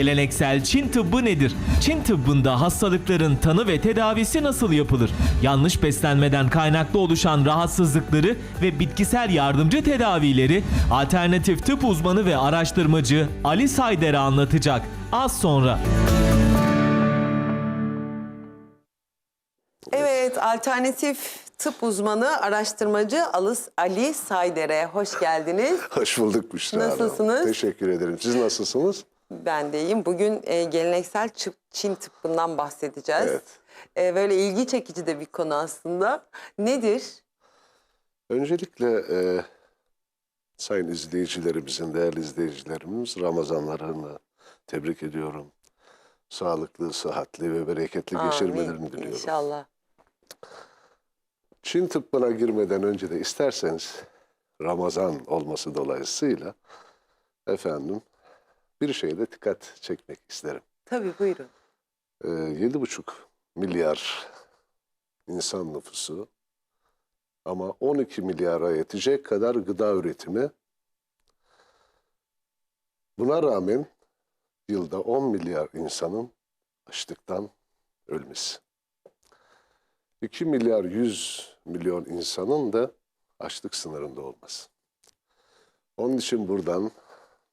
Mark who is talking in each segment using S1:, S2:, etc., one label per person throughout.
S1: Geleneksel Çin tıbbı nedir? Çin tıbbında hastalıkların tanı ve tedavisi nasıl yapılır? Yanlış beslenmeden kaynaklı oluşan rahatsızlıkları ve bitkisel yardımcı tedavileri alternatif tıp uzmanı ve araştırmacı Ali Sayder'e anlatacak. Az sonra.
S2: Evet, alternatif tıp uzmanı, araştırmacı Alız Ali Sayder'e hoş geldiniz.
S3: Hoş bulduk Büşra Hanım.
S2: Nasılsınız?
S3: Teşekkür ederim. Siz nasılsınız?
S2: Ben de iyiyim. Bugün e, geleneksel Çin tıbbından bahsedeceğiz.
S3: Evet.
S2: E, böyle ilgi çekici de bir konu aslında. Nedir?
S3: Öncelikle e, sayın izleyicilerimizin, değerli izleyicilerimiz Ramazanlarını tebrik ediyorum. Sağlıklı, sıhhatli ve bereketli geçirmelerini
S2: Amin.
S3: diliyorum.
S2: İnşallah.
S3: Çin tıbbına girmeden önce de isterseniz Ramazan olması dolayısıyla efendim bir şeye de dikkat çekmek isterim.
S2: Tabii buyurun.
S3: Ee, Yedi buçuk milyar insan nüfusu ama 12 milyara yetecek kadar gıda üretimi. Buna rağmen yılda 10 milyar insanın açlıktan ölmesi. 2 milyar 100 milyon insanın da açlık sınırında olması. Onun için buradan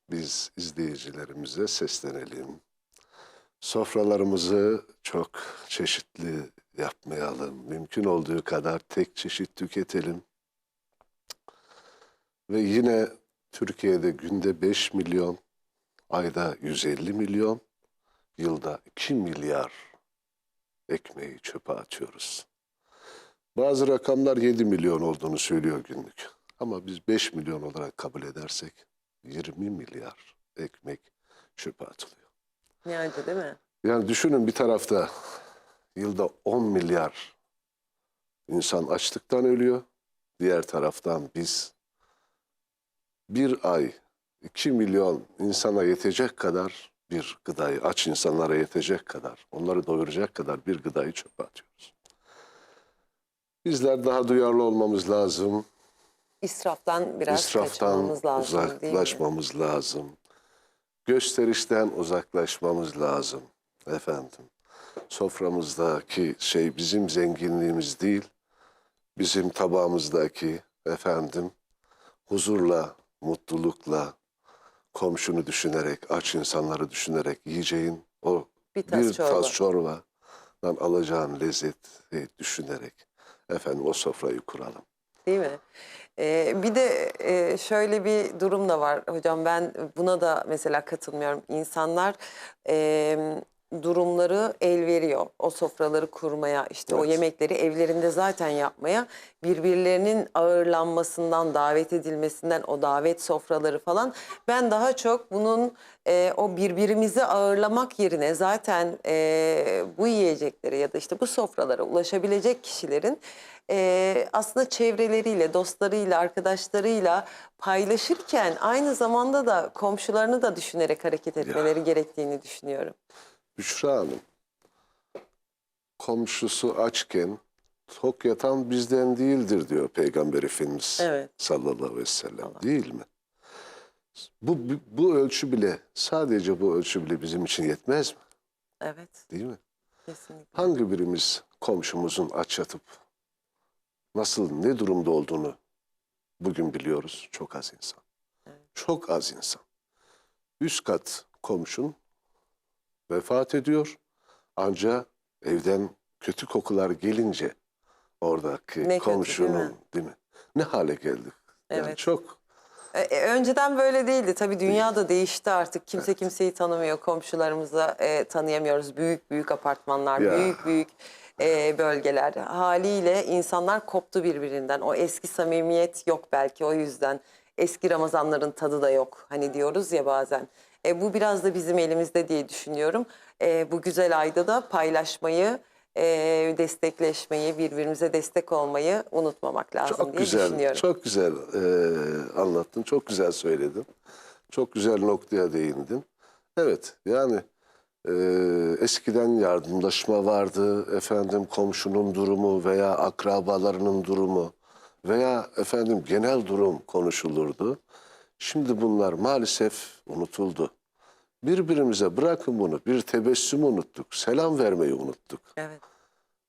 S3: biz izleyicilerimize seslenelim sofralarımızı çok çeşitli yapmayalım. Mümkün olduğu kadar tek çeşit tüketelim. Ve yine Türkiye'de günde 5 milyon, ayda 150 milyon, yılda 2 milyar ekmeği çöpe atıyoruz. Bazı rakamlar 7 milyon olduğunu söylüyor günlük. Ama biz 5 milyon olarak kabul edersek 20 milyar ekmek çöpe atılıyor.
S2: Yani değil mi?
S3: Yani düşünün bir tarafta yılda 10 milyar insan açlıktan ölüyor. Diğer taraftan biz bir ay 2 milyon insana yetecek kadar bir gıdayı, aç insanlara yetecek kadar, onları doyuracak kadar bir gıdayı çöpe atıyoruz. Bizler daha duyarlı olmamız lazım.
S2: İsraftan biraz
S3: İsraftan
S2: lazım
S3: uzaklaşmamız lazım. Gösterişten uzaklaşmamız lazım efendim. Soframızdaki şey bizim zenginliğimiz değil, bizim tabağımızdaki efendim huzurla, mutlulukla, komşunu düşünerek, aç insanları düşünerek yiyeceğin o
S2: Bir tas çorba.
S3: tas çorbadan alacağın lezzeti düşünerek efendim o sofrayı kuralım.
S2: Değil mi? Ee, bir de e, şöyle bir durum da var hocam ben buna da mesela katılmıyorum. İnsanlar e, durumları el veriyor o sofraları kurmaya işte o
S3: Evet.
S2: yemekleri evlerinde zaten yapmaya birbirlerinin ağırlanmasından davet edilmesinden o davet sofraları falan ben daha çok bunun e, o birbirimizi ağırlamak yerine zaten e, bu yiyeceklere ya da işte bu sofralara ulaşabilecek kişilerin e, aslında çevreleriyle, dostlarıyla, arkadaşlarıyla paylaşırken aynı zamanda da komşularını da düşünerek hareket etmeleri gerektiğini düşünüyorum.
S3: Büşra Hanım, komşusu açken tok yatan bizden değildir diyor Peygamber Efendimiz
S2: Evet.
S3: sallallahu aleyhi ve sellem. Değil mi? Bu, bu ölçü bile, sadece bu ölçü bile bizim için yetmez mi?
S2: Evet,
S3: Değil mi?
S2: kesinlikle.
S3: Hangi birimiz komşumuzun aç yatıp nasıl, ne durumda olduğunu bugün biliyoruz? Çok az insan. Çok az insan. Üst kat komşun vefat ediyor. Ancak evden kötü kokular gelince oradaki
S2: Ne kötü,
S3: komşunun
S2: değil mi?
S3: değil mi? Ne hale geldik? Yani
S2: Evet.
S3: çok
S2: E, e, önceden böyle değildi. Tabii dünya da değişti artık. Kimse kimseyi tanımıyor. Komşularımızı e, tanıyamıyoruz. Büyük büyük apartmanlar,
S3: Ya.
S2: büyük büyük e, bölgeler. Haliyle insanlar koptu birbirinden. O eski samimiyet yok belki o yüzden. Eski Ramazanların tadı da yok. Hani diyoruz ya bazen. E, bu biraz da bizim elimizde diye düşünüyorum. E, bu güzel ayda da paylaşmayı, e, destekleşmeyi, birbirimize destek olmayı unutmamak lazım
S3: çok
S2: diye
S3: güzel,
S2: düşünüyorum.
S3: çok güzel eee, anlattın, çok güzel söyledin. Çok güzel noktaya değindin. Evet, yani eee, eskiden yardımlaşma vardı, efendim komşunun durumu veya akrabalarının durumu veya efendim genel durum konuşulurdu. Şimdi bunlar maalesef unutuldu. Birbirimize bırakın bunu. Bir tebessümü unuttuk. Selam vermeyi unuttuk.
S2: Evet.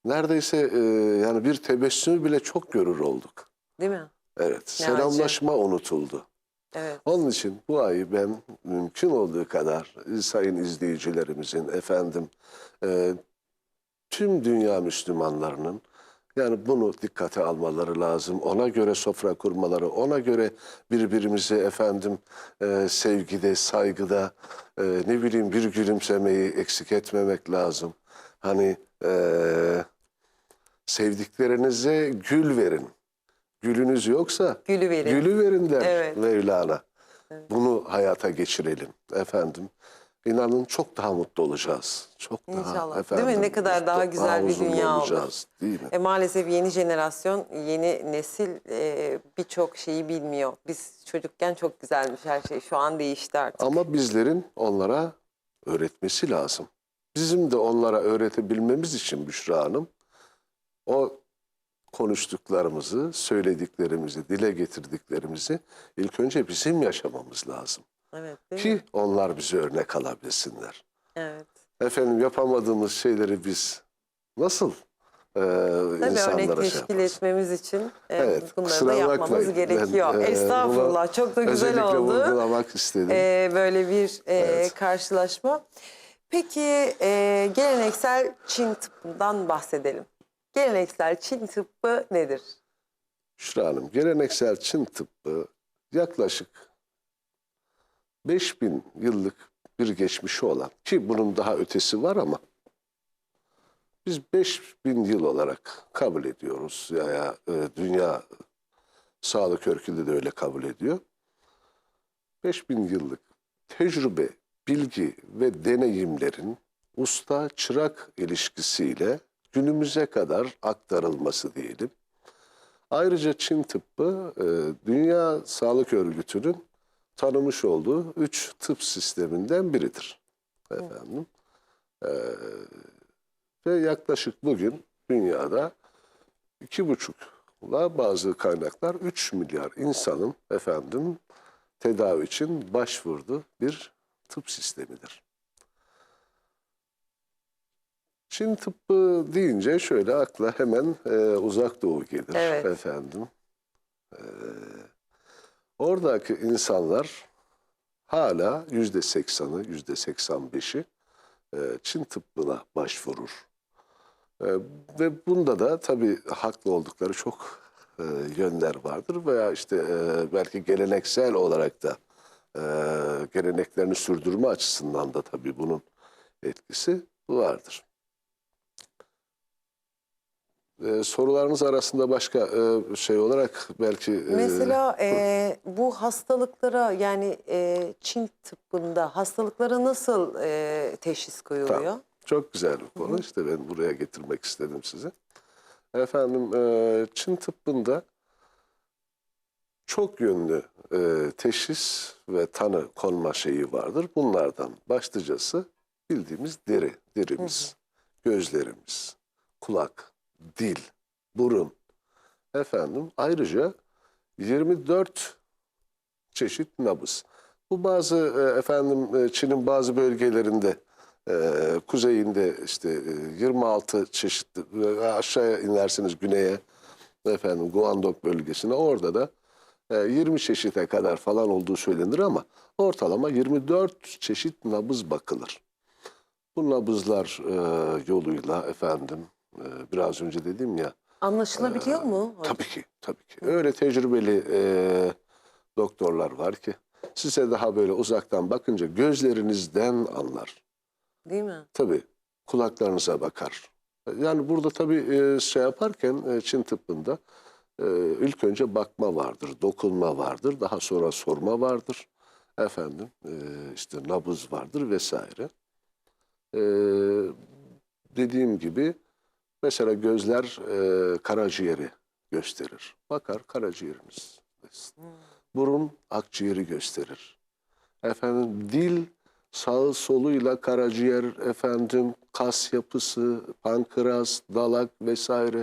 S3: Neredeyse e, yani bir tebessümü bile çok görür olduk.
S2: Değil mi?
S3: Evet.
S2: Ne
S3: selamlaşma unutuldu.
S2: Evet.
S3: Onun için bu ayı ben mümkün olduğu kadar sayın izleyicilerimizin efendim e, tüm dünya Müslümanlarının yani bunu dikkate almaları lazım. Ona göre sofra kurmaları, ona göre birbirimizi efendim e, sevgide, saygıda e, ne bileyim bir gülümsemeyi eksik etmemek lazım. Hani e, sevdiklerinize gül verin. Gülünüz yoksa
S2: Gülü verin.
S3: Gülü verin der
S2: Evet.
S3: Mevlana. Bunu hayata geçirelim efendim. İnanın çok daha mutlu olacağız. Çok daha
S2: İnşallah. Değil
S3: efendim.
S2: mi? Ne kadar daha güzel bir
S3: huzurlu
S2: dünya olur.
S3: olacağız, Değil mi?
S2: E, maalesef yeni jenerasyon, yeni nesil e, birçok şeyi bilmiyor. Biz çocukken çok güzelmiş her şey. Şu an değişti artık.
S3: Ama bizlerin onlara öğretmesi lazım. Bizim de onlara öğretebilmemiz için Büşra Hanım o konuştuklarımızı, söylediklerimizi, dile getirdiklerimizi ilk önce bizim yaşamamız lazım.
S2: Evet, değil mi?
S3: Ki onlar bize örnek alabilsinler.
S2: Evet.
S3: Efendim yapamadığımız şeyleri biz nasıl e,
S2: Tabii örnek
S3: insanlara şey
S2: teşkil etmemiz için e,
S3: Evet,
S2: bunları da yapmamız
S3: bakmayın.
S2: gerekiyor.
S3: Ben, e,
S2: Estağfurullah.
S3: bunu
S2: Çok da güzel oldu.
S3: vurgulamak istedim.
S2: E, böyle bir e,
S3: Evet.
S2: karşılaşma. Peki e, geleneksel Çin tıbbından bahsedelim. Geleneksel Çin tıbbı nedir?
S3: Şura Hanım, geleneksel Çin tıbbı yaklaşık 5000 yıllık bir geçmişi olan ki bunun daha ötesi var ama biz 5000 yıl olarak kabul ediyoruz. Ya, ya e, dünya sağlık örgütü de öyle kabul ediyor. 5000 yıllık tecrübe, bilgi ve deneyimlerin usta çırak ilişkisiyle günümüze kadar aktarılması diyelim. Ayrıca Çin tıbbı e, Dünya Sağlık Örgütü'nün tanımış olduğu üç tıp sisteminden biridir. Efendim. E, ve yaklaşık bugün dünyada iki buçukla bazı kaynaklar 3 milyar insanın efendim tedavi için başvurduğu bir tıp sistemidir. Çin tıbbı deyince şöyle akla hemen e, uzak doğu gelir
S2: Evet.
S3: efendim. E, oradaki insanlar hala yüzde seksanı, yüzde seksen beşi e, Çin tıbbına başvurur. E, ve bunda da tabii haklı oldukları çok e, yönler vardır veya işte e, belki geleneksel olarak da e, geleneklerini sürdürme açısından da tabii bunun etkisi vardır. E, sorularınız arasında başka e, şey olarak belki e,
S2: Mesela e, bu hastalıklara yani e, Çin tıbbında hastalıklara nasıl e, teşhis koyuluyor?
S3: Tamam. Çok güzel bir konu. İşte ben buraya getirmek istedim size. Efendim e, Çin tıbbında çok yönlü e, teşhis ve tanı konma şeyi vardır. Bunlardan başlıcası bildiğimiz deri, derimiz, gözlerimiz, kulak, dil, burun. Efendim ayrıca 24 çeşit nabız. Bu bazı e, efendim e, Çin'in bazı bölgelerinde e, kuzeyinde işte e, 26 çeşitli e, aşağıya inerseniz güneye efendim Guangdong bölgesine orada da e, 20 çeşite kadar falan olduğu söylenir ama ortalama 24 çeşit nabız bakılır. Bu nabızlar yoluyla efendim biraz önce dedim ya
S2: Anlaşılabiliyor mu?
S3: Tabii ki, tabii ki. Öyle tecrübeli e, doktorlar var ki size daha böyle uzaktan bakınca gözlerinizden anlar.
S2: Değil mi?
S3: Tabii kulaklarınıza bakar. Yani burada tabii e, şey yaparken e, Çin tıbbında e, ilk önce bakma vardır, dokunma vardır, daha sonra sorma vardır. Efendim e, işte nabız vardır vesaire. E, dediğim gibi mesela gözler e, karaciğeri gösterir. Bakar karaciğeriniz. Burun akciğeri gösterir. Efendim dil sağı soluyla karaciğer, efendim kas yapısı, pankreas, dalak vesaire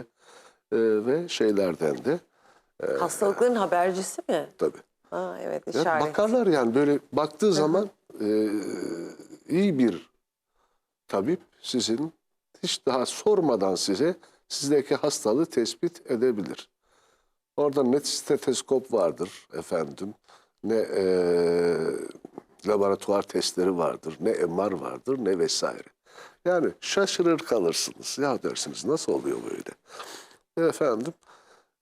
S3: e, ve şeylerden de
S2: Hastalıkların habercisi mi?
S3: tabii.
S2: Ha, evet
S3: Ya
S2: işaret.
S3: bakarlar yani böyle baktığı zaman e, iyi bir tabip sizin hiç daha sormadan size sizdeki hastalığı tespit edebilir. Orada ne steteskop vardır efendim, ne eee, laboratuvar testleri vardır, ne MR vardır, ne vesaire. Yani şaşırır kalırsınız. Ya dersiniz nasıl oluyor böyle? Efendim,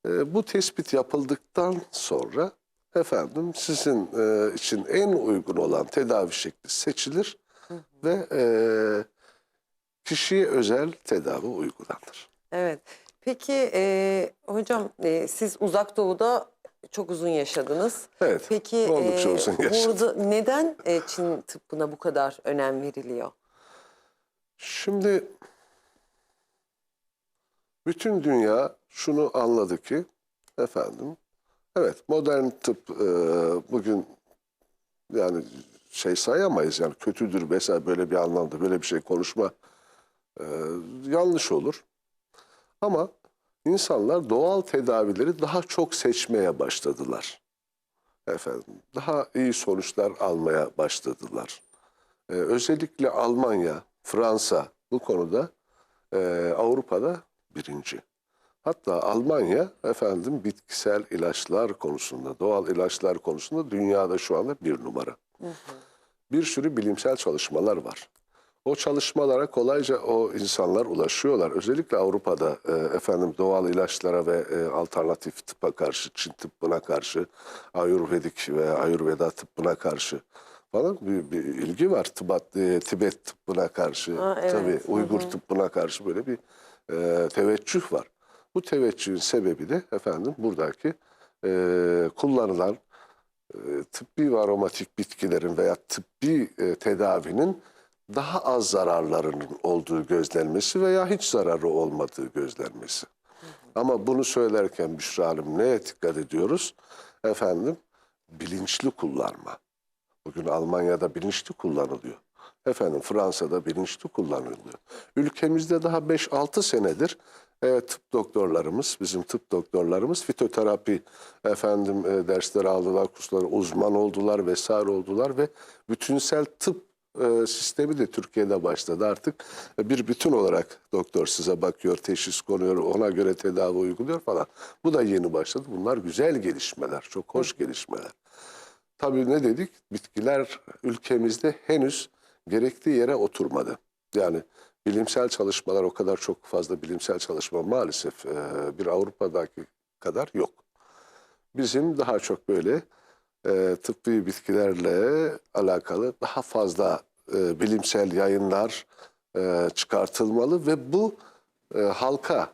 S3: e, bu tespit yapıldıktan sonra efendim sizin e, için en uygun olan tedavi şekli seçilir ve e, kişiye özel tedavi uygulanır.
S2: Evet. Peki e, hocam e, siz uzak doğuda çok uzun yaşadınız.
S3: Evet,
S2: Peki
S3: oldukça
S2: e,
S3: uzun yaşadım.
S2: burada neden e, Çin tıbbına bu kadar önem veriliyor?
S3: Şimdi bütün dünya şunu anladı ki efendim evet modern tıp e, bugün yani şey sayamayız yani kötüdür vesaire böyle bir anlamda böyle bir şey konuşma e, yanlış olur. Ama insanlar doğal tedavileri daha çok seçmeye başladılar. Efendim daha iyi sonuçlar almaya başladılar. Ee, özellikle Almanya, Fransa bu konuda e, Avrupa'da birinci. Hatta Almanya efendim bitkisel ilaçlar konusunda, doğal ilaçlar konusunda dünyada şu anda bir numara. Bir sürü bilimsel çalışmalar var. O çalışmalara kolayca o insanlar ulaşıyorlar. Özellikle Avrupa'da e, efendim doğal ilaçlara ve e, alternatif tıbba karşı, Çin tıbbına karşı, Ayurvedik ve Ayurveda tıbbına karşı falan bir, bir ilgi var. Tıbat, e, Tibet tıbbına karşı,
S2: Ha, evet.
S3: tabii
S2: Hı
S3: Uygur tıbbına karşı böyle bir e, teveccüh var. Bu teveccühün sebebi de efendim buradaki e, kullanılan e, tıbbi ve aromatik bitkilerin veya tıbbi e, tedavinin daha az zararlarının olduğu gözlenmesi veya hiç zararı olmadığı gözlenmesi. Ama bunu söylerken Büşra Hanım neye dikkat ediyoruz? Efendim bilinçli kullanma. Bugün Almanya'da bilinçli kullanılıyor. Efendim Fransa'da bilinçli kullanılıyor. Ülkemizde daha 5-6 senedir e, tıp doktorlarımız, bizim tıp doktorlarımız fitoterapi efendim e, dersleri aldılar, kursları uzman oldular vesaire oldular ve bütünsel tıp e, sistemi de Türkiye'de başladı artık. Bir bütün olarak doktor size bakıyor, teşhis konuyor, ona göre tedavi uyguluyor falan. Bu da yeni başladı. Bunlar güzel gelişmeler, çok hoş gelişmeler. Tabii ne dedik? Bitkiler ülkemizde henüz gerektiği yere oturmadı. Yani bilimsel çalışmalar o kadar çok fazla bilimsel çalışma maalesef e, bir Avrupa'daki kadar yok. Bizim daha çok böyle e, tıbbi bitkilerle alakalı daha fazla e, bilimsel yayınlar e, çıkartılmalı ve bu e, halka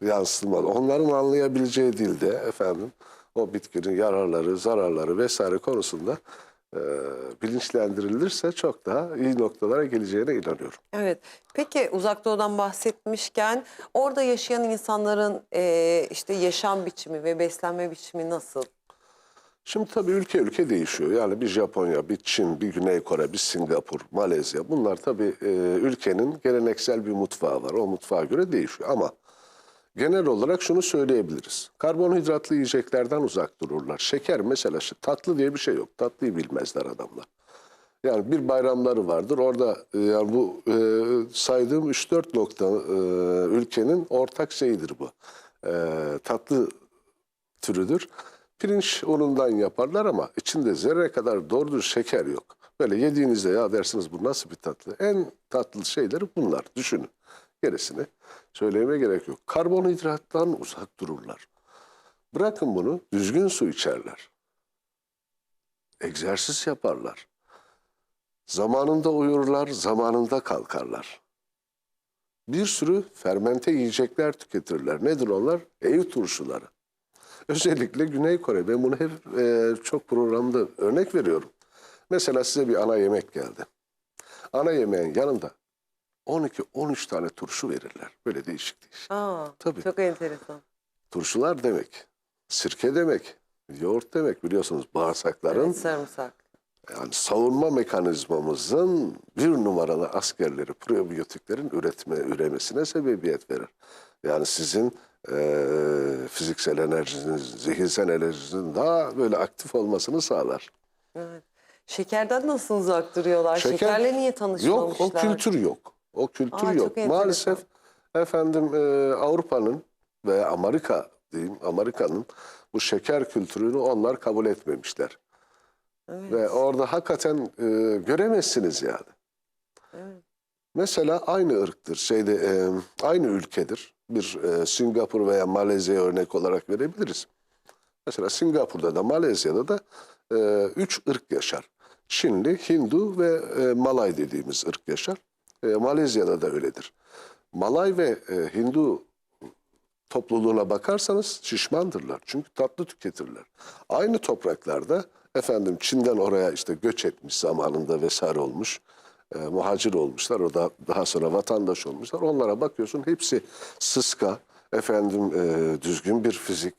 S3: yansıtılmalı. Onların anlayabileceği dilde efendim o bitkinin yararları, zararları vesaire konusunda e, bilinçlendirilirse çok daha iyi noktalara geleceğine inanıyorum.
S2: Evet. Peki uzak doğudan bahsetmişken orada yaşayan insanların e, işte yaşam biçimi ve beslenme biçimi nasıl?
S3: Şimdi tabii ülke ülke değişiyor. Yani bir Japonya, bir Çin, bir Güney Kore, bir Singapur, Malezya bunlar tabii e, ülkenin geleneksel bir mutfağı var. O mutfağa göre değişiyor ama genel olarak şunu söyleyebiliriz. Karbonhidratlı yiyeceklerden uzak dururlar. Şeker mesela şu tatlı diye bir şey yok. Tatlıyı bilmezler adamlar. Yani bir bayramları vardır. Orada e, yani bu e, saydığım 3-4 nokta e, ülkenin ortak şeyidir bu. E, tatlı türüdür. Pirinç unundan yaparlar ama içinde zerre kadar doğrudur şeker yok. Böyle yediğinizde ya dersiniz bu nasıl bir tatlı? En tatlı şeyleri bunlar. Düşünün. Gerisini söylemeye gerek yok. Karbonhidrattan uzak dururlar. Bırakın bunu düzgün su içerler. Egzersiz yaparlar. Zamanında uyurlar, zamanında kalkarlar. Bir sürü fermente yiyecekler tüketirler. Nedir onlar? Ev turşuları. Özellikle Güney Kore. Ben bunu hep e, çok programda örnek veriyorum. Mesela size bir ana yemek geldi. Ana yemeğin yanında 12-13 tane turşu verirler. Böyle değişik değişik.
S2: Aa,
S3: Tabii.
S2: Çok enteresan.
S3: Turşular demek, sirke demek, yoğurt demek biliyorsunuz bağırsakların
S2: Evet, sarımsak.
S3: yani savunma mekanizmamızın bir numaralı askerleri probiyotiklerin üretme üremesine sebebiyet verir. Yani sizin eee, fiziksel enerjiniz, zihinsel enerjinizin daha böyle aktif olmasını sağlar.
S2: Evet. Şekerden nasıl uzak duruyorlar?
S3: Şeker-
S2: Şekerle niye
S3: Yok
S2: tanışmamışlar?
S3: o kültür yok. O kültür
S2: Aa,
S3: yok. Maalesef efendim e, Avrupa'nın ve Amerika diyeyim Amerika'nın bu şeker kültürünü onlar kabul etmemişler.
S2: Evet.
S3: Ve orada hakikaten e, göremezsiniz yani.
S2: Evet.
S3: Mesela aynı ırktır, şeyde e, aynı ülkedir. Bir e, Singapur veya Malezya örnek olarak verebiliriz. Mesela Singapur'da da Malezya'da da e, üç ırk yaşar. Çinli, Hindu ve e, Malay dediğimiz ırk yaşar. E, Malezya'da da öyledir. Malay ve e, Hindu topluluğuna bakarsanız şişmandırlar. Çünkü tatlı tüketirler. Aynı topraklarda efendim Çin'den oraya işte göç etmiş zamanında vesaire olmuş. E, muhacir olmuşlar. O da daha sonra vatandaş olmuşlar. Onlara bakıyorsun hepsi sıska, efendim e, düzgün bir fizik,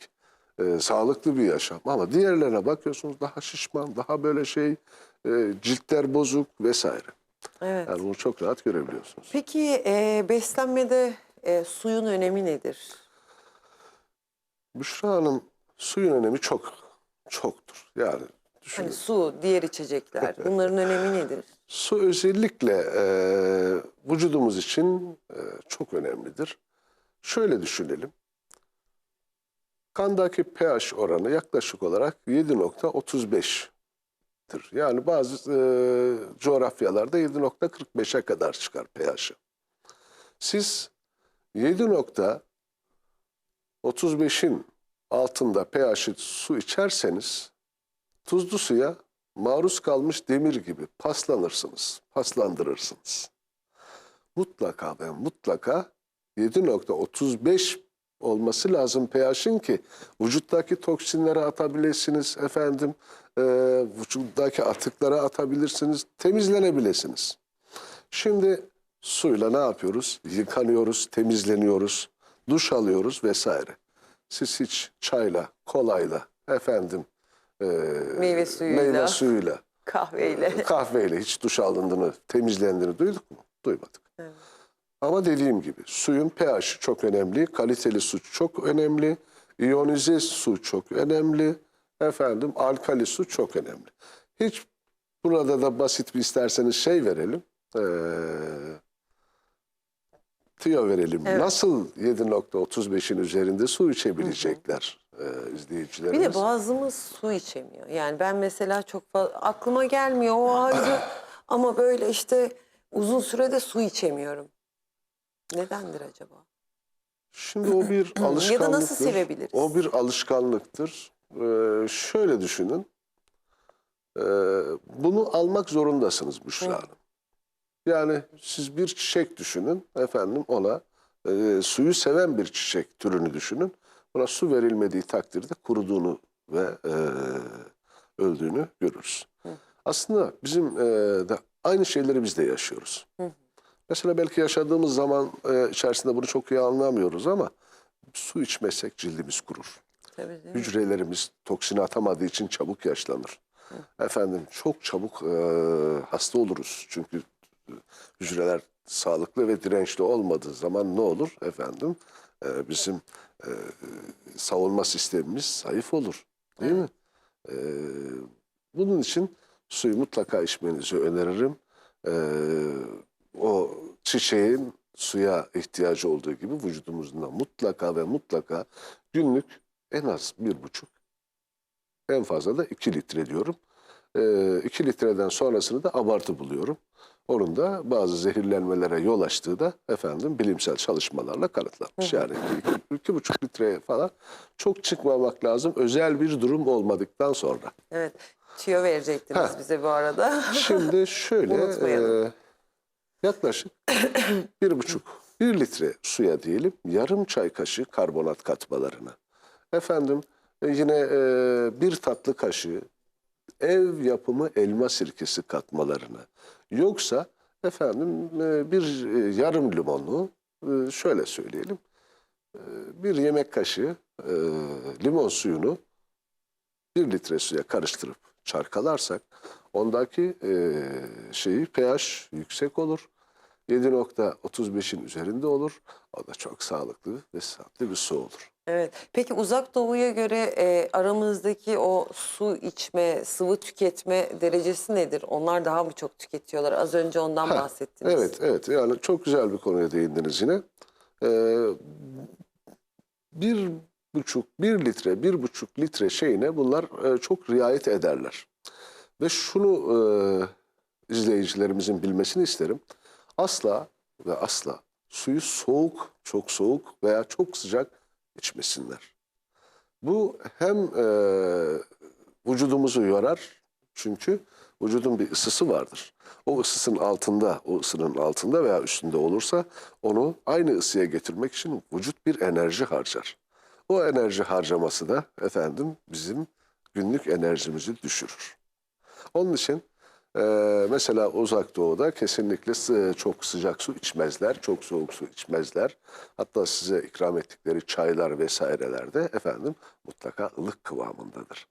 S3: e, sağlıklı bir yaşam. Ama diğerlerine bakıyorsunuz daha şişman, daha böyle şey, e, ciltler bozuk vesaire.
S2: Evet.
S3: Yani bunu çok rahat görebiliyorsunuz.
S2: Peki e, beslenmede e, suyun önemi nedir?
S3: Büşra Hanım suyun önemi çok, çoktur. Yani düşünün.
S2: Hani su, diğer içecekler bunların önemi nedir?
S3: Su özellikle e, vücudumuz için e, çok önemlidir. Şöyle düşünelim. Kandaki pH oranı yaklaşık olarak 7.35'tir. Yani bazı e, coğrafyalarda 7.45'e kadar çıkar pH'i. Siz 7.35'in altında pH'i su içerseniz tuzlu suya maruz kalmış demir gibi paslanırsınız, paslandırırsınız. Mutlaka ve mutlaka 7.35 olması lazım pH'in ki vücuttaki toksinleri atabilirsiniz efendim, e, vücuttaki atıkları atabilirsiniz, temizlenebilirsiniz. Şimdi suyla ne yapıyoruz? Yıkanıyoruz, temizleniyoruz, duş alıyoruz vesaire. Siz hiç çayla, kolayla, efendim, e,
S2: Meyve suyuyla.
S3: meyve suyuyla,
S2: Kahveyle.
S3: kahveyle hiç duş alındığını, temizlendiğini duyduk mu? Duymadık.
S2: Evet.
S3: Ama dediğim gibi suyun pH'i çok önemli, kaliteli su çok önemli, iyonize su çok önemli, efendim alkali su çok önemli. Hiç burada da basit bir isterseniz şey verelim, eee tüyo verelim.
S2: Evet.
S3: Nasıl 7.35'in üzerinde su içebilecekler eee, izleyicilerimiz?
S2: Bir de boğazımız su içemiyor. Yani ben mesela çok fazla aklıma gelmiyor o ayrı ama böyle işte uzun sürede su içemiyorum. Nedendir acaba?
S3: Şimdi o bir alışkanlıktır.
S2: Ya da nasıl sevebiliriz?
S3: O bir alışkanlıktır. Ee, şöyle düşünün. Ee, bunu almak zorundasınız Büşra. Hanım. Yani siz bir çiçek düşünün efendim ona e, suyu seven bir çiçek türünü düşünün. Buna su verilmediği takdirde kuruduğunu ve e, öldüğünü görürüz. Aslında bizim e, de aynı şeyleri biz de yaşıyoruz. Mesela belki yaşadığımız zaman e, içerisinde bunu çok iyi anlamıyoruz ama su içmezsek cildimiz kurur.
S2: Tabii?
S3: Hücrelerimiz toksini atamadığı için çabuk yaşlanır. Efendim çok çabuk e, hasta oluruz. Çünkü e, hücreler sağlıklı ve dirençli olmadığı zaman ne olur efendim? E, bizim e, savunma sistemimiz zayıf olur. Değil mi? E, bunun için suyu mutlaka içmenizi öneririm. E, o çiçeğin suya ihtiyacı olduğu gibi vücudumuzda mutlaka ve mutlaka günlük en az bir buçuk, en fazla da iki litre diyorum. Ee, iki litreden sonrasını da abartı buluyorum. Onun da bazı zehirlenmelere yol açtığı da efendim bilimsel çalışmalarla kanıtlanmış. Yani iki, iki buçuk litreye falan çok çıkmamak lazım özel bir durum olmadıktan sonra.
S2: Evet. Tüyo verecektiniz
S3: Ha.
S2: bize bu arada.
S3: Şimdi şöyle e, yaklaşık bir buçuk, bir litre suya diyelim yarım çay kaşığı karbonat katmalarını. Efendim e, yine e, bir tatlı kaşığı ev yapımı elma sirkesi katmalarını. Yoksa efendim e, bir e, yarım limonu e, şöyle söyleyelim bir yemek kaşığı limon suyunu bir litre suya karıştırıp çarkalarsak ondaki şeyi pH yüksek olur. 7.35'in üzerinde olur. O da çok sağlıklı ve sağlıklı bir su olur.
S2: Evet. Peki uzak doğuya göre e, aramızdaki o su içme, sıvı tüketme derecesi nedir? Onlar daha mı çok tüketiyorlar? Az önce ondan
S3: Ha,
S2: bahsettiniz.
S3: Evet, evet. Yani çok güzel bir konuya değindiniz yine. Ee, bir buçuk, bir litre, bir buçuk litre şeyine bunlar e, çok riayet ederler. Ve şunu e, izleyicilerimizin bilmesini isterim. Asla ve asla suyu soğuk, çok soğuk veya çok sıcak içmesinler. Bu hem e, vücudumuzu yorar çünkü vücudun bir ısısı vardır. O ısısının altında, o ısının altında veya üstünde olursa onu aynı ısıya getirmek için vücut bir enerji harcar. O enerji harcaması da efendim bizim günlük enerjimizi düşürür. Onun için e, mesela uzak doğuda kesinlikle sı- çok sıcak su içmezler, çok soğuk su içmezler. Hatta size ikram ettikleri çaylar vesairelerde efendim mutlaka ılık kıvamındadır.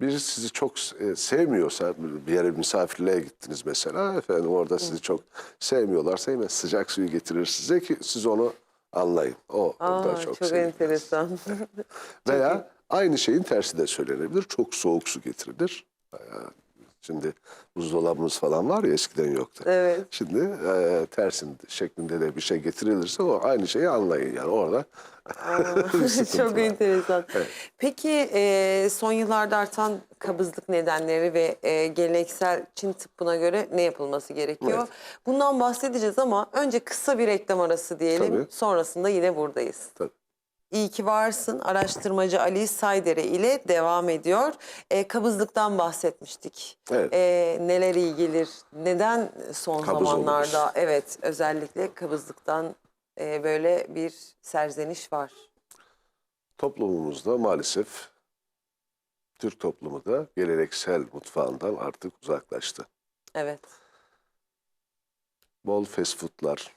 S3: Biri sizi çok e, sevmiyorsa bir yere misafirliğe gittiniz mesela efendim orada sizi çok sevmiyorlarsa yine sıcak suyu getirir size ki siz onu anlayın. O
S2: Aa,
S3: da
S2: çok,
S3: çok,
S2: enteresan.
S3: Veya aynı şeyin tersi de söylenebilir. Çok soğuk su getirilir. Şimdi buzdolabımız falan var ya eskiden yoktu.
S2: evet.
S3: Şimdi e, tersin şeklinde de bir şey getirilirse o aynı şeyi anlayın yani orada.
S2: Çok
S3: var.
S2: enteresan. Peki e, son yıllarda artan kabızlık nedenleri ve e, geleneksel Çin tıbbına göre ne yapılması gerekiyor?
S3: Evet.
S2: Bundan bahsedeceğiz ama önce kısa bir reklam arası diyelim.
S3: Tabii.
S2: Sonrasında yine buradayız.
S3: Tabii.
S2: İyi ki varsın. Araştırmacı Ali Saydere ile devam ediyor. E, kabızlıktan bahsetmiştik.
S3: Evet.
S2: E, neler iyi gelir? Neden son
S3: Kabız
S2: zamanlarda
S3: oluruz.
S2: evet özellikle kabızlıktan e, böyle bir serzeniş var?
S3: Toplumumuzda maalesef Türk toplumu da geleneksel mutfağından artık uzaklaştı.
S2: Evet.
S3: Bol fast foodlar,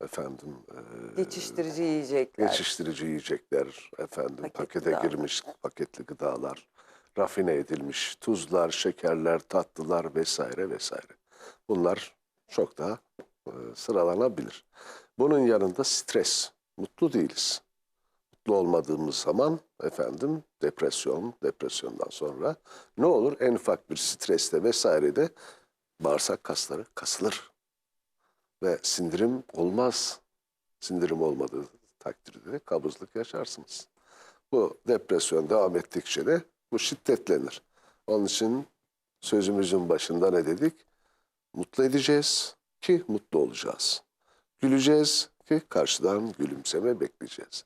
S3: efendim e,
S2: Geçiştirici yiyecekler.
S3: geçiştirici yiyecekler, efendim
S2: Paketli
S3: pakete
S2: gıdalar.
S3: girmiş paketli gıdalar, rafine edilmiş tuzlar, şekerler, tatlılar vesaire vesaire. Bunlar çok daha e, sıralanabilir. Bunun yanında stres, mutlu değiliz. Mutlu olmadığımız zaman efendim depresyon, depresyondan sonra ne olur? En ufak bir streste vesairede bağırsak kasları kasılır ve sindirim olmaz. Sindirim olmadığı takdirde de kabızlık yaşarsınız. Bu depresyon devam ettikçe de bu şiddetlenir. Onun için sözümüzün başında ne dedik? Mutlu edeceğiz ki mutlu olacağız. Güleceğiz ki karşıdan gülümseme bekleyeceğiz.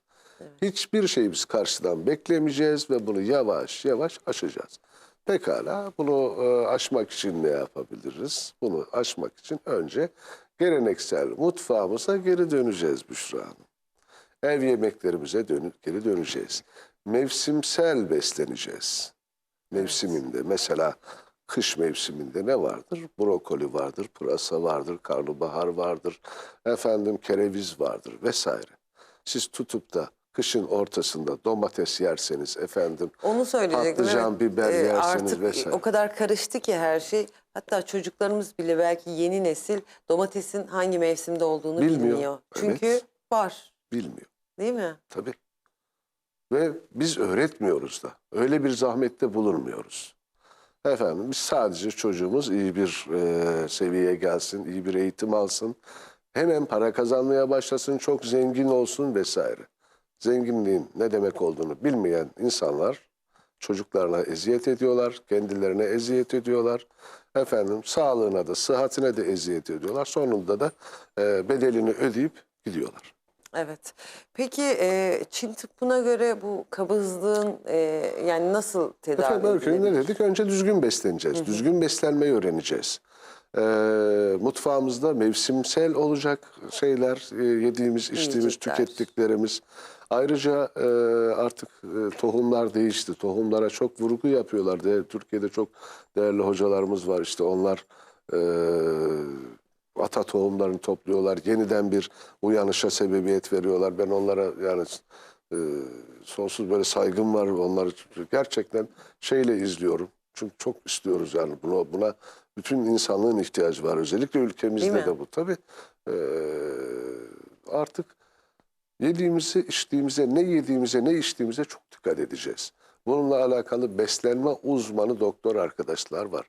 S3: Hiçbir şey biz karşıdan beklemeyeceğiz ve bunu yavaş yavaş aşacağız. Pekala bunu e, aşmak için ne yapabiliriz? Bunu aşmak için önce geleneksel mutfağımıza geri döneceğiz Büşra Hanım. Ev yemeklerimize dönüp geri döneceğiz. Mevsimsel besleneceğiz. Mevsiminde mesela kış mevsiminde ne vardır? Brokoli vardır, pırasa vardır, karnabahar vardır, efendim kereviz vardır vesaire. Siz tutup da kışın ortasında domates yerseniz efendim
S2: Onu söyleyecektim.
S3: Patlıcan,
S2: evet.
S3: biber
S2: Ee,
S3: yerseniz
S2: artık
S3: vesaire.
S2: o kadar karıştı ki her şey. Hatta çocuklarımız bile belki yeni nesil domatesin hangi mevsimde olduğunu
S3: Bilmiyor.
S2: bilmiyor. Çünkü
S3: Evet.
S2: var.
S3: bilmiyor.
S2: Değil mi?
S3: Tabii. Ve biz öğretmiyoruz da. Öyle bir zahmette bulunmuyoruz. Efendim biz sadece çocuğumuz iyi bir e, seviyeye gelsin, iyi bir eğitim alsın. Hemen para kazanmaya başlasın, çok zengin olsun vesaire. Zenginliğin ne demek olduğunu bilmeyen insanlar çocuklarına eziyet ediyorlar, kendilerine eziyet ediyorlar. Efendim sağlığına da, sıhhatine de eziyet ediyorlar. Sonunda da e, bedelini ödeyip gidiyorlar.
S2: Evet. Peki e, Çin tıbbına göre bu kabızlığın e, yani nasıl tedavi
S3: Efendim Örkün ne dedik? Önce düzgün besleneceğiz. Düzgün beslenmeyi öğreneceğiz. Ee, mutfağımızda mevsimsel olacak şeyler, e, yediğimiz, içtiğimiz,
S2: Yiyecekler.
S3: tükettiklerimiz. Ayrıca e, artık e, tohumlar değişti. Tohumlara çok vurgu yapıyorlar. De, Türkiye'de çok değerli hocalarımız var. İşte onlar e, ata tohumlarını topluyorlar. Yeniden bir uyanışa sebebiyet veriyorlar. Ben onlara yani e, sonsuz böyle saygım var. Onları gerçekten şeyle izliyorum. Çünkü çok istiyoruz yani buna, buna bütün insanlığın ihtiyacı var. Özellikle ülkemizde
S2: mi?
S3: de bu tabii. E, artık Yediğimizi, içtiğimize, ne yediğimize, ne içtiğimize çok dikkat edeceğiz. Bununla alakalı beslenme uzmanı doktor arkadaşlar var.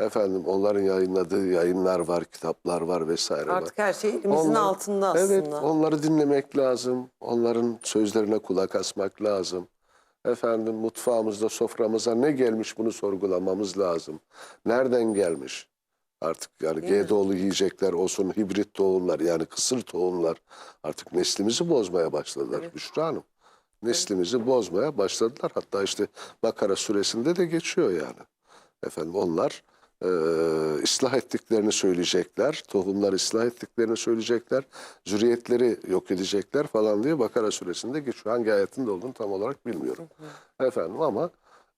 S3: Efendim onların yayınladığı yayınlar var, kitaplar var vesaire var.
S2: Artık her şey elimizin
S3: Onlar-
S2: altında aslında.
S3: Evet, onları dinlemek lazım. Onların sözlerine kulak asmak lazım. Efendim mutfağımızda, soframıza ne gelmiş bunu sorgulamamız lazım. Nereden gelmiş? Artık yani
S2: Değil mi?
S3: GDO'lu yiyecekler olsun, hibrit tohumlar yani kısır tohumlar artık neslimizi bozmaya başladılar
S2: Evet.
S3: Büşra Hanım. Neslimizi bozmaya başladılar. Hatta işte Bakara suresinde de geçiyor yani. Efendim onlar e, ıslah ettiklerini söyleyecekler. Tohumlar ıslah ettiklerini söyleyecekler. Zürriyetleri yok edecekler falan diye Bakara suresinde geçiyor. Hangi ayetinde olduğunu tam olarak bilmiyorum. Efendim ama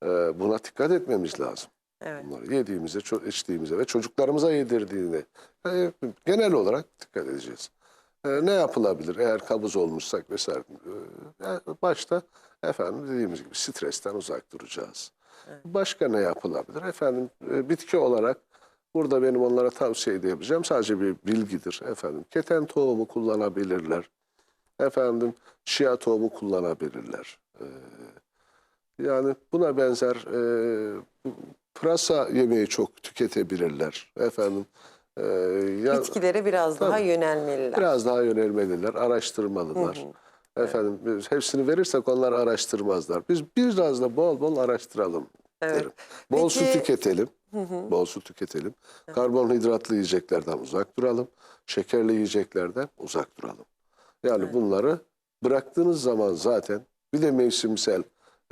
S3: e, buna dikkat etmemiz lazım.
S2: Evet.
S3: Bunları yediğimize, içtiğimize ve çocuklarımıza yedirdiğine e, genel olarak dikkat edeceğiz. E, ne yapılabilir eğer kabız olmuşsak vesaire? E, başta efendim dediğimiz gibi stresten uzak duracağız. Başka ne yapılabilir? Efendim e, bitki olarak burada benim onlara tavsiye edebileceğim sadece bir bilgidir efendim. Keten tohumu kullanabilirler. Efendim şia tohumu kullanabilirler. E, yani buna benzer e, pırasa yemeği çok tüketebilirler. Efendim e, ya,
S2: Bitkilere biraz daha
S3: Tabii.
S2: yönelmeliler.
S3: biraz daha yönelmeliler, araştırmalılar. Efendim biz hepsini verirsek onlar araştırmazlar. Biz biraz da bol bol araştıralım
S2: Evet.
S3: derim. Bol su
S2: Peki-
S3: tüketelim. Bol su tüketelim. Karbonhidratlı yiyeceklerden uzak duralım. Şekerli yiyeceklerden uzak duralım. Yani bunları bıraktığınız zaman zaten bir de mevsimsel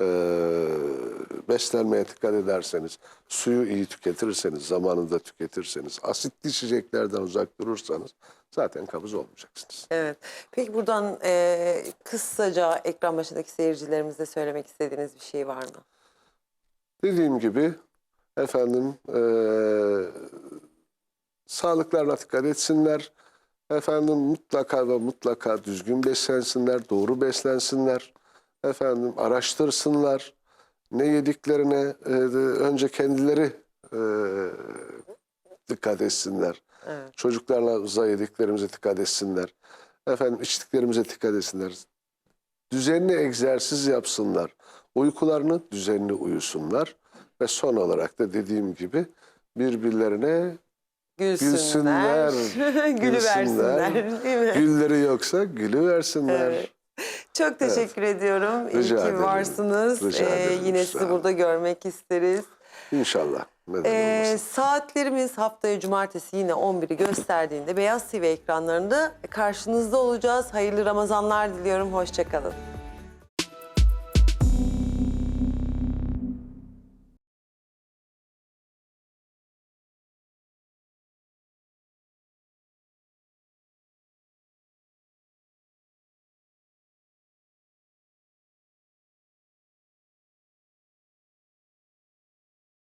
S3: e, beslenmeye dikkat ederseniz, suyu iyi tüketirseniz, zamanında tüketirseniz, asitli içeceklerden uzak durursanız zaten kabız olmayacaksınız.
S2: Evet. Peki buradan e, kısaca ekran başındaki seyircilerimize söylemek istediğiniz bir şey var mı?
S3: Dediğim gibi efendim eee sağlıklarına dikkat etsinler. Efendim mutlaka ve mutlaka düzgün beslensinler, doğru beslensinler. Efendim araştırsınlar. Ne yediklerine de önce kendileri eee, dikkat etsinler.
S2: Evet.
S3: Çocuklarla yediklerimize dikkat etsinler. Efendim içtiklerimize dikkat etsinler. Düzenli egzersiz yapsınlar. Uykularını düzenli uyusunlar. Ve son olarak da dediğim gibi birbirlerine
S2: Gülsünler.
S3: Gülsünler.
S2: Gülüversinler. Değil mi?
S3: gülleri yoksa gülü versinler.
S2: Evet. Çok teşekkür ediyorum. İyi
S3: Rica
S2: ki
S3: ederim.
S2: varsınız.
S3: Rica
S2: Ee, yine sizi burada görmek isteriz.
S3: İnşallah.
S2: Ee, saatlerimiz haftaya cumartesi yine 11'i gösterdiğinde Beyaz TV ekranlarında karşınızda olacağız. Hayırlı Ramazanlar diliyorum. Hoşçakalın.